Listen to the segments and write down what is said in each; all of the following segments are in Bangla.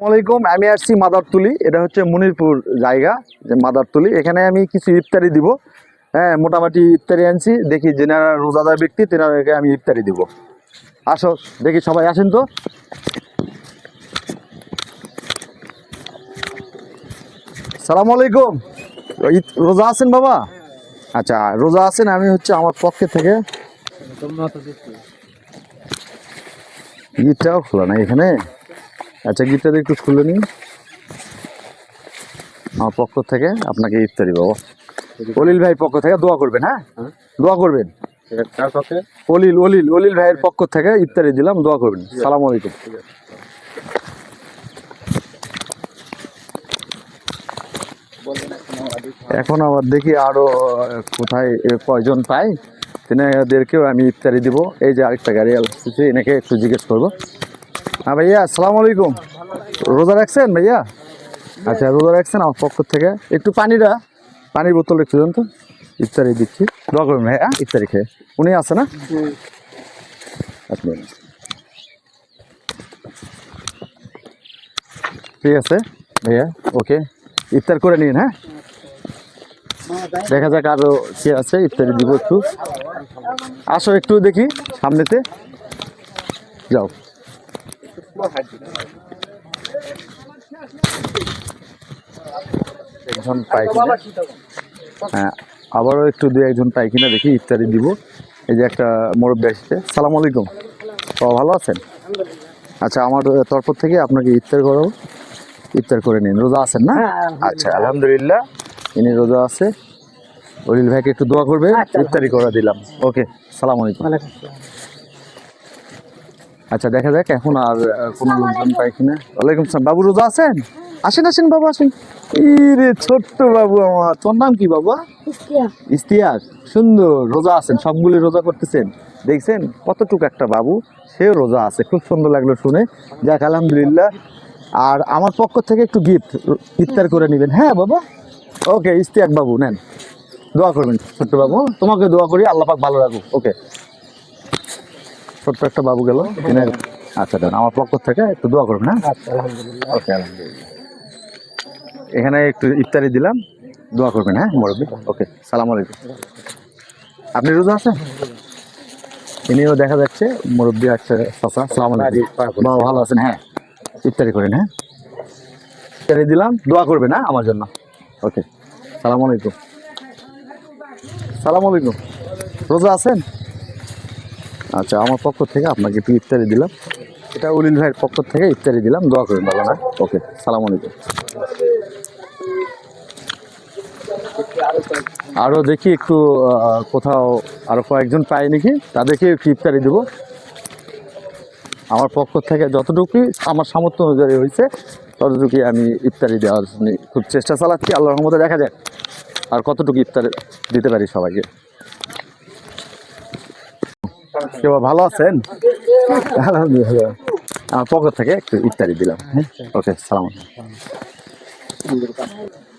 আসসালামাইকুম আমি আসছি মাদারতুলি এটা হচ্ছে মনিরপুর জায়গা যে মাদারতুলি। এখানে আমি কিছু ইফতারি দিব। হ্যাঁ মোটামুটি ইফতারি আনছি দেখি যেনারা রোজাদার ব্যক্তি তেনাদেরকে আমি ইফতারি দিব। আসো দেখি সবাই আসেন তো। সালাম আলাইকুম। রোজা আছেন বাবা? আচ্ছা রোজা আছেন আমি হচ্ছে আমার পক্ষে থেকে। গিটটাও খোলা না এখানে? আচ্ছা গিটটা একটু খুলে নিন। আমার পক্ষ থেকে আপনাকে ইফতারি বাবা অলিল ভাই পক্ষ থেকে দোয়া করবেন হ্যাঁ? দোয়া করবেন। অলিল অলিল অলিল ভাইয়ের পক্ষ থেকে ইফতারি দিলাম দোয়া করবেন। সালাম আলাইকুম। এখন আবার দেখি আরও কোথায় কয়জন পাই তিনাদেরকেও আমি ইফতারি দিব। এই যে আরেকটা গাড়ি আসতেছে এনাকে একটু জিজ্ঞেস করব। হ্যাঁ ভাইয়া, আসসালামু আলাইকুম। রোজা রাখছেন ভাইয়া? আচ্ছা রোজা রাখছেন আমার পক্ষ থেকে। একটু পানিটা পানির বোতল একটু দেন তো। ইফতারি দিচ্ছি। দোয়া করবেন ভাইয়া, ইফতারি খেয়ে। উনি আছে না? আপনি। ঠিক আছে ভাইয়া, ওকে। ইফতার করে নিন হ্যাঁ? দেখা যাক আরও কে আছে, ইফতারি দিব একটু। আসো একটু দেখি সামনেতে। যাও। একজন পাই কিনা হ্যাঁ আবারও একটু দু একজন পাই কিনা দেখি ইফতারি দিব। এই যে একটা মুরব্বী আসছে। সালাম আলাইকুম। তো ভালো আছেন? আচ্ছা আমার তরফ থেকে আপনাকে ইফতার করো ইফতার করে নিন। রোজা আছেন না? আচ্ছা আলহামদুলিল্লাহ। ইনি রোজা আছে। অলিল ভাইকে একটু দোয়া করবে ইফতারি করে দিলাম। ওকে সালাম আলাইকুম। আচ্ছা দেখা যাক এখন আর কোনো লোকজন পাই কিনা। ওয়ালাইকুম সালাম। বাবু রোজা আছেন? আসেন আসেন বাবু আসেন। রে ছোট্ট বাবু আমার। তোর নাম কি বাবা? ইস্তিয়ার সুন্দর রোজা আছেন। সবগুলি রোজা করতেছেন। দেখছেন কতটুকু একটা বাবু। সেও রোজা আছে। খুব সুন্দর লাগল শুনে। যাক আলহামদুলিল্লাহ। আর আমার পক্ষ থেকে একটু গিফট ইফতার করে নেবেন। হ্যাঁ বাবা? ওকে ইস্তিয়াক বাবু নেন। দোয়া করবেন ছোট্ট বাবু। তোমাকে দোয়া করি আল্লাহ পাক ভালো রাখুক। ওকে। ছোট্ট একটা বাবু গেল। আচ্ছা দেন আমার পক্ষ থেকে একটু দোয়া করবেন হ্যাঁ? ওকে আলহামদুলিল্লাহ। এখানে একটু ইফতারি দিলাম। দোয়া করবেন হ্যাঁ মুরব্বী? ওকে সালাম আলাইকুম। আপনি রোজা আছেন? ইনিও দেখা যাচ্ছে মুরব্বী আছে চাচা সালাম আলাইকুম। বাবা ভালো আছেন হ্যাঁ? ইফতারি করেন হ্যাঁ? ইফতারি দিলাম দোয়া করবেন হ্যাঁ আমার জন্য। ওকে সালাম আলাইকুম। সালাম আলাইকুম। রোজা আছেন? আচ্ছা আমার পক্ষ থেকে আপনাকে একটু ইফতারি দিলাম। এটা উলিল ভাইয়ের পক্ষ থেকে ইফতারি দিলাম, দোয়া করবেন বাবা না? ওকে, সালাম আলাইকুম। আরও দেখি একটু কোথাও আরও কয়েকজন পাই নাকি তাদেরকে একটু ইফতারি দেবো। আমার পক্ষ থেকে যতটুকুই আমার সামর্থ্য অনুযায়ী হয়েছে, ততটুকুই আমি ইফতারি দেওয়ার খুব চেষ্টা চালাচ্ছি। আল্লাহর রহমতে দেখা যায়, আর কতটুকু ইফতার দিতে পারি সবাইকে। কেউ ভালো আছেন? আলহামদুলিল্লাহ। আমার পক্ষ থেকে একটু ইফতারি দিলাম হ্যাঁ? ওকে সালাম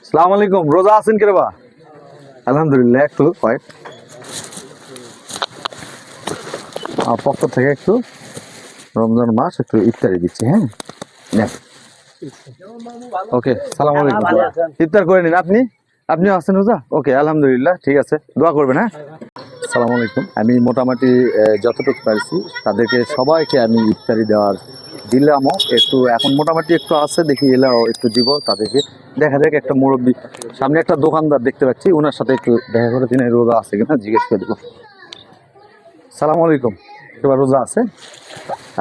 সালাম আলাইকুম রোজা আছেন কে বা? আলহামদুলিল্লাহ একটু কয়েক। আমার পক্ষ থেকে একটু রমজান মাস একটু ইফতারি দিচ্ছি হ্যাঁ। ওকে সালাম আলাইকুম। ইফতার করে নিন আপনি? আপনিও আছেন রোজা? ওকে আলহামদুলিল্লাহ ঠিক আছে। দোয়া করবেন হ্যাঁ? সালাম আলাইকুম। আমি মোটামুটি যতটুকু পারছি তাদেরকে সবাইকে আমি ইফতারি দেওয়ার দিলামও একটু এখন মোটামুটি একটু আছে দেখি এলাও একটু দিব তাদেরকে। দেখা যাক একটা মুরব্বী সামনে একটা দোকানদার দেখতে পাচ্ছি ওনার সাথে একটু দেখা করে তিনি রোজা আছে কিনা জিজ্ঞেস করে দেবো সালাম আলাইকুম। এবার রোজা আছে?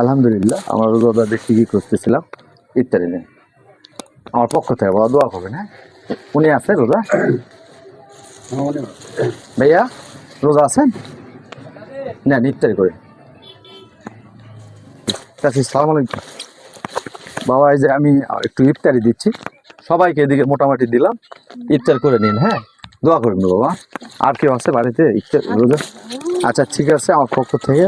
আলহামদুলিল্লাহ আমার রোজা দেখি কি করতেছিলাম। ইত্যাদি নেই। আমার পক্ষ থেকে বলা দোয়া করবেন হ্যাঁ? উনি আছে রোজা? ভাইয়া? রোজা আছেন? নেন ইফতারি করে। সালাম আলাইকুম। বাবা এই যে আমি একটু ইফতারি দিচ্ছি। সবাইকে এদিকে মোটামুটি দিলাম। ইফতার করে নিন হ্যাঁ? দোয়া করবেন বাবা। আর কেউ আছে বাড়িতে? ইফতার রোজা? আচ্ছা ঠিক আছে আমার পক্ষ থেকে।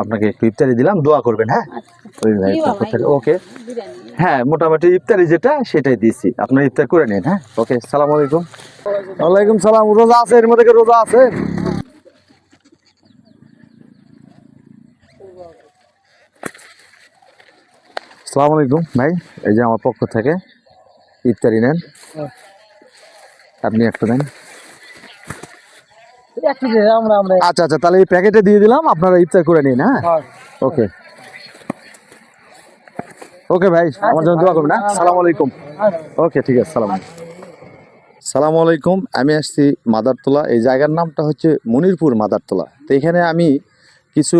আপনাকে একটু ইফতারি দিলাম দোয়া করবেন হ্যাঁ? ওই ভাই পক্ষ থেকে। ওকে। হ্যাঁ মোটামুটি ইফতারি যেটা সেটাই দিয়েছি। আপনার ইফতার করে নিন হ্যাঁ? ওকে সালাম আলাইকুম। ওয়ালাইকুম সালাম রোজা আছে এর মধ্যে কি রোজা আছে? সালাম আলাইকুম ভাই। এই যে আমার পক্ষ থেকে ইফতারি নেন। আপনি একটা নেন আচ্ছা আচ্ছা তাহলে এই প্যাকেটে দিয়ে দিলাম আপনারা ইফতার করে নিন হ্যাঁ। ওকে। ওকে ভাই আমার জন্য দোয়া করবেন হ্যাঁ? সালাম আলাইকুম। ওকে ঠিক আছে সালাম সালাম আলাইকুম আমি আসছি মাদারতলা এই জায়গার নামটা হচ্ছে মনিরপুর মাদারতলা। তো এখানে আমি কিছু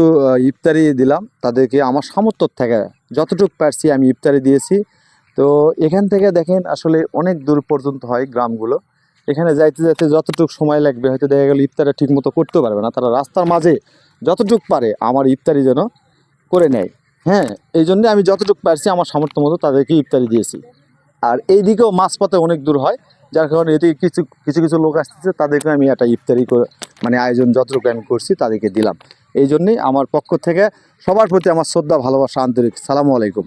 ইফতারি দিলাম তাদেরকে আমার সামর্থ্য থেকে যতটুকু পারছি আমি ইফতারি দিয়েছি। তো এখান থেকে দেখেন আসলে অনেক দূর পর্যন্ত হয় গ্রামগুলো। এখানে যাইতে যাইতে যতটুকু সময় লাগবে হয়তো দেখা গেল ইফতারটা ঠিক মতো করতে পারবে না। তারা রাস্তার মাঝে যতটুকু পারে আমার ইফতারি যেন করে নেয়। হ্যাঁ এই জন্য আমি যতটুকু পারছি আমার সামর্থ্য মতো তাদেরকে ইফতারি দিয়েছি। আর এই দিকেও মাঝপথে অনেক দূর হয়, যার কারণে এদিকে কিছু কিছু কিছু লোক আসতেছে, তাদেরকে আমি একটা ইফতারি করে মানে আয়োজন যতটুকু আমি করছি তাদেরকে দিলাম। এই জন্যেই আমার পক্ষ থেকে সবার প্রতি আমার শ্রদ্ধা, ভালোবাসা, আন্তরিক সালামু আলাইকুম।